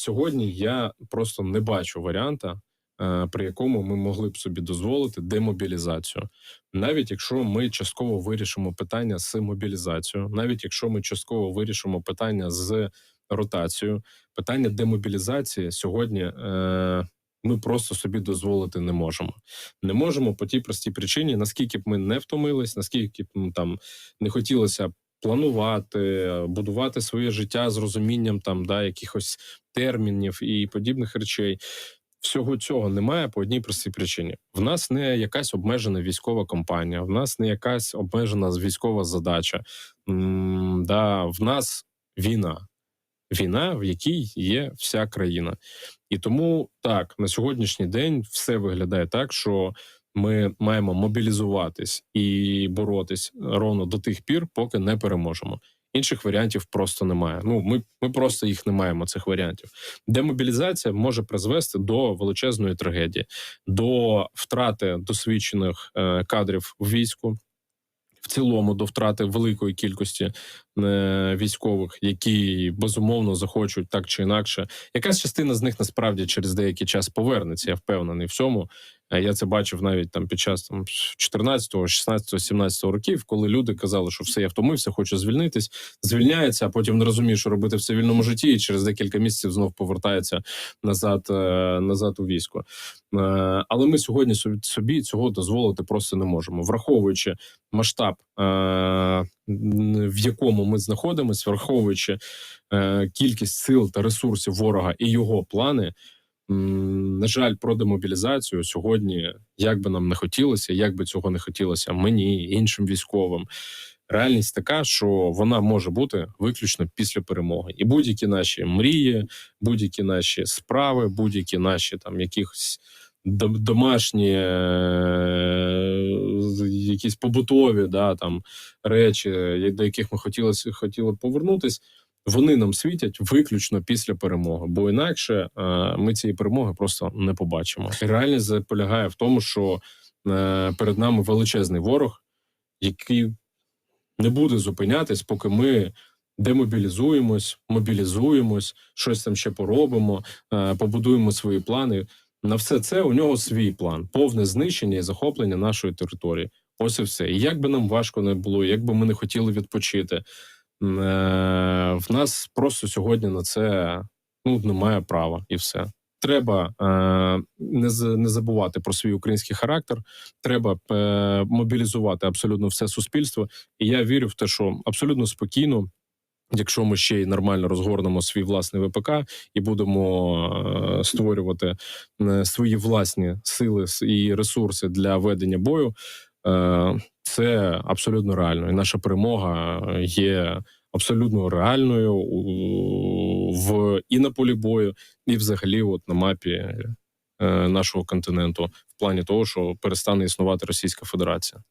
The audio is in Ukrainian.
Сьогодні я просто не бачу варіанта, е, при якому ми могли б собі дозволити демобілізацію. Навіть якщо ми частково вирішимо питання з мобілізацією, навіть якщо ми частково вирішимо питання з ротацією, питання демобілізації сьогодні. Е, ми просто собі дозволити не можемо. Не можемо по тій простій причині, наскільки б ми не втомились, наскільки б там не хотілося планувати, будувати своє життя з розумінням там да якихось термінів і подібних речей. Всього цього немає по одній простій причині. В нас не якась обмежена військова компанія, в нас не якась обмежена військова задача. М, да, В нас війна. Війна, в якій є вся країна. І тому так на сьогоднішній день все виглядає так, що ми маємо мобілізуватись і боротись ровно до тих пір, поки не переможемо. Інших варіантів просто немає. Ну ми, ми просто їх не маємо. Цих варіантів. Демобілізація може призвести до величезної трагедії, до втрати досвідчених е, кадрів в війську. В цілому до втрати великої кількості військових, які безумовно захочуть так чи інакше. Якась частина з них насправді через деякий час повернеться. Я впевнений в цьому. Е, Я це бачив навіть там під час там 14, 16, 17 років, коли люди казали, що все я втомився, хочу звільнитись, звільняється, а потім не розуміє, що робити в цивільному житті, і через декілька місяців знов повертається назад, е, назад у військо. Е, Але ми сьогодні собі- цього дозволити просто не можемо, враховуючи масштаб, е, в якому ми знаходимося, враховуючи е, кількість сил та ресурсів ворога і його плани. На жаль, про демобілізацію сьогодні, як би нам не хотілося, як би цього не хотілося мені, іншим військовим. Реальність така, що вона може бути виключно після перемоги, і будь-які наші мрії, будь-які наші справи, будь-які наші там якихось домашні, е, якісь побутові да, там речі, до яких ми хотіли б повернутись, вони нам світять виключно після перемоги, бо інакше е, ми цієї перемоги просто не побачимо. Реальність полягає в тому, що е, перед нами величезний ворог, який не буде зупинятись, поки ми демобілізуємось, мобілізуємось, щось там ще поробимо, е, побудуємо свої плани. На все це у нього свій план: повне знищення і захоплення нашої території. Ось і все. І як би нам важко не було, як би ми не хотіли відпочити, е, в нас просто сьогодні на це ну немає права, і все. Треба е, не не забувати про свій український характер. Треба е, мобілізувати абсолютно все суспільство. І я вірю в те, що абсолютно спокійно, якщо ми ще й нормально розгорнемо свій власний ВПК і будемо е, створювати е, свої власні сили і ресурси для ведення бою, це абсолютно реально. І наша перемога є абсолютно реальною в і на полі бою, і взагалі, от на мапі е, нашого континенту, в плані того, що перестане існувати Російська Федерація.